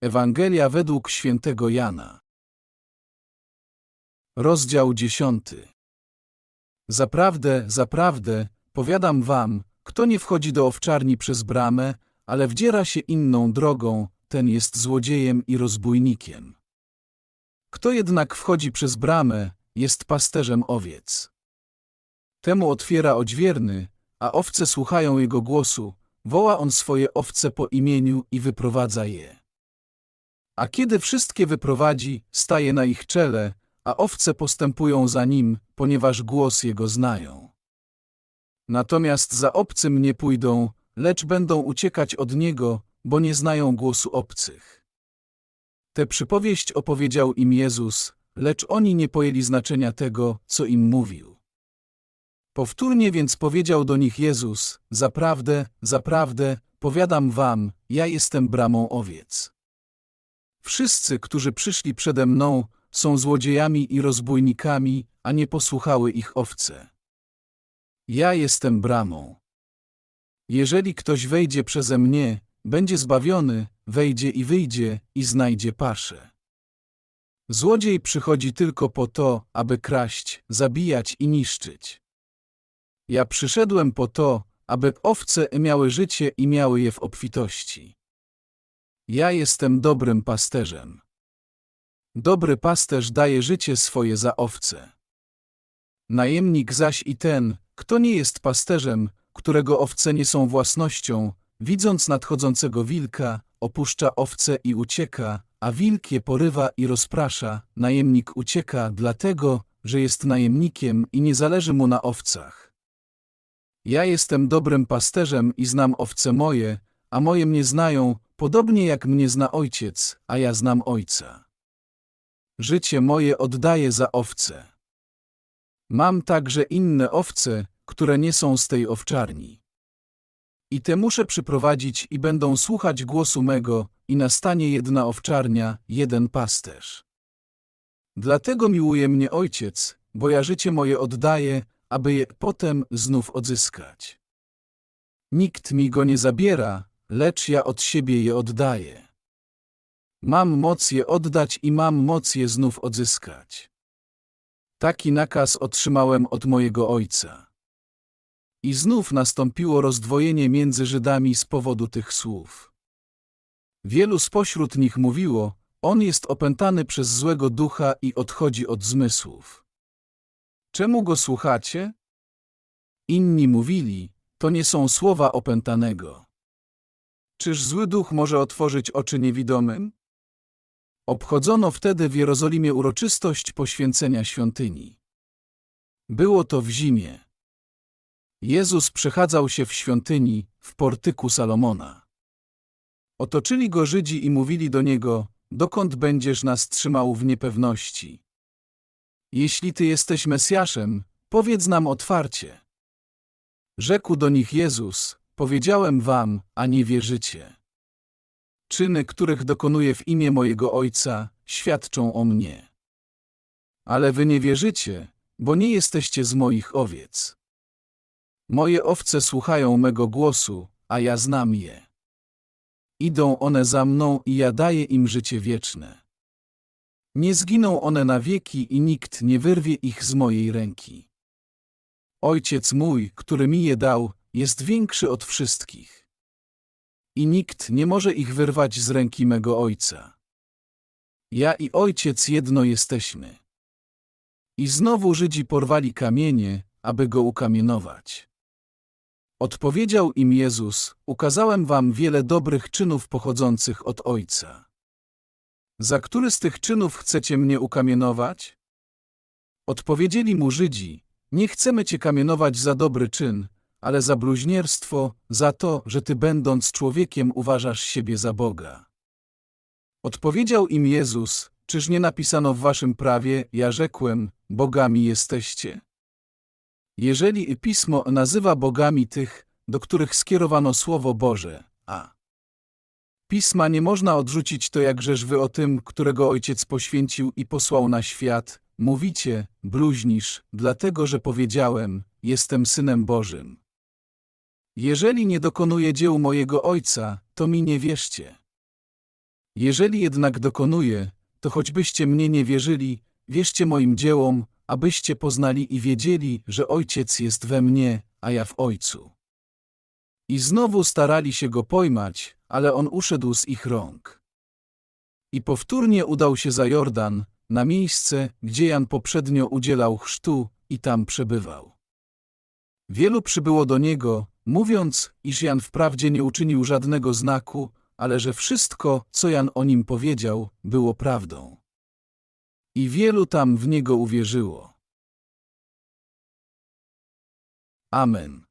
Ewangelia według świętego Jana. Rozdział dziesiąty. Zaprawdę, zaprawdę, powiadam wam, kto nie wchodzi do owczarni przez bramę, ale wdziera się inną drogą, ten jest złodziejem i rozbójnikiem. Kto jednak wchodzi przez bramę, jest pasterzem owiec. Temu otwiera odźwierny, a owce słuchają jego głosu, woła on swoje owce po imieniu i wyprowadza je. A kiedy wszystkie wyprowadzi, staje na ich czele, a owce postępują za nim, ponieważ głos jego znają. Natomiast za obcym nie pójdą, lecz będą uciekać od niego, bo nie znają głosu obcych. Tę przypowieść opowiedział im Jezus, lecz oni nie pojęli znaczenia tego, co im mówił. Powtórnie więc powiedział do nich Jezus, zaprawdę, zaprawdę, powiadam wam, ja jestem bramą owiec. Wszyscy, którzy przyszli przede mną, są złodziejami i rozbójnikami, a nie posłuchały ich owce. Ja jestem bramą. Jeżeli ktoś wejdzie przeze mnie, będzie zbawiony, wejdzie i wyjdzie i znajdzie paszę. Złodziej przychodzi tylko po to, aby kraść, zabijać i niszczyć. Ja przyszedłem po to, aby owce miały życie i miały je w obfitości. Ja jestem dobrym pasterzem. Dobry pasterz daje życie swoje za owce. Najemnik zaś i ten, kto nie jest pasterzem, którego owce nie są własnością, widząc nadchodzącego wilka, opuszcza owce i ucieka, a wilk je porywa i rozprasza. Najemnik ucieka dlatego, że jest najemnikiem i nie zależy mu na owcach. Ja jestem dobrym pasterzem i znam owce moje, a moje mnie znają, podobnie jak mnie zna ojciec, a ja znam ojca. Życie moje oddaję za owce. Mam także inne owce, które nie są z tej owczarni. I te muszę przyprowadzić i będą słuchać głosu mego, i nastanie jedna owczarnia, jeden pasterz. Dlatego miłuje mnie ojciec, bo ja życie moje oddaję, aby je potem znów odzyskać. Nikt mi go nie zabiera, lecz ja od siebie je oddaję. Mam moc je oddać i mam moc je znów odzyskać. Taki nakaz otrzymałem od mojego ojca. I znów nastąpiło rozdwojenie między Żydami z powodu tych słów. Wielu spośród nich mówiło, on jest opętany przez złego ducha i odchodzi od zmysłów. Czemu go słuchacie? Inni mówili, to nie są słowa opętanego. Czyż zły duch może otworzyć oczy niewidomym? Obchodzono wtedy w Jerozolimie uroczystość poświęcenia świątyni. Było to w zimie. Jezus przechadzał się w świątyni, w portyku Salomona. Otoczyli go Żydzi i mówili do niego, dokąd będziesz nas trzymał w niepewności? Jeśli ty jesteś Mesjaszem, powiedz nam otwarcie. Rzekł do nich Jezus, powiedziałem wam, a nie wierzycie. Czyny, których dokonuję w imię mojego Ojca, świadczą o mnie. Ale wy nie wierzycie, bo nie jesteście z moich owiec. Moje owce słuchają mego głosu, a ja znam je. Idą one za mną i ja daję im życie wieczne. Nie zginą one na wieki i nikt nie wyrwie ich z mojej ręki. Ojciec mój, który mi je dał, jest większy od wszystkich. I nikt nie może ich wyrwać z ręki mego Ojca. Ja i Ojciec jedno jesteśmy. I znowu Żydzi porwali kamienie, aby go ukamienować. Odpowiedział im Jezus, ukazałem wam wiele dobrych czynów pochodzących od Ojca. Za który z tych czynów chcecie mnie ukamienować? Odpowiedzieli mu Żydzi, nie chcemy cię kamienować za dobry czyn, ale za bluźnierstwo, za to, że ty będąc człowiekiem uważasz siebie za Boga. Odpowiedział im Jezus, czyż nie napisano w waszym prawie, ja rzekłem, bogami jesteście? Jeżeli Pismo nazywa bogami tych, do których skierowano Słowo Boże, a Pisma nie można odrzucić to jak wy o tym, którego Ojciec poświęcił i posłał na świat, mówicie, bluźnisz, dlatego że powiedziałem, jestem Synem Bożym. Jeżeli nie dokonuję dzieł mojego Ojca, to mi nie wierzcie. Jeżeli jednak dokonuję, to choćbyście mnie nie wierzyli, wierzcie moim dziełom, abyście poznali i wiedzieli, że Ojciec jest we mnie, a ja w Ojcu. I znowu starali się go pojmać, ale on uszedł z ich rąk. I powtórnie udał się za Jordan, na miejsce, gdzie Jan poprzednio udzielał chrztu i tam przebywał. Wielu przybyło do niego, mówiąc, iż Jan wprawdzie nie uczynił żadnego znaku, ale że wszystko, co Jan o nim powiedział, było prawdą. I wielu tam w niego uwierzyło. Amen.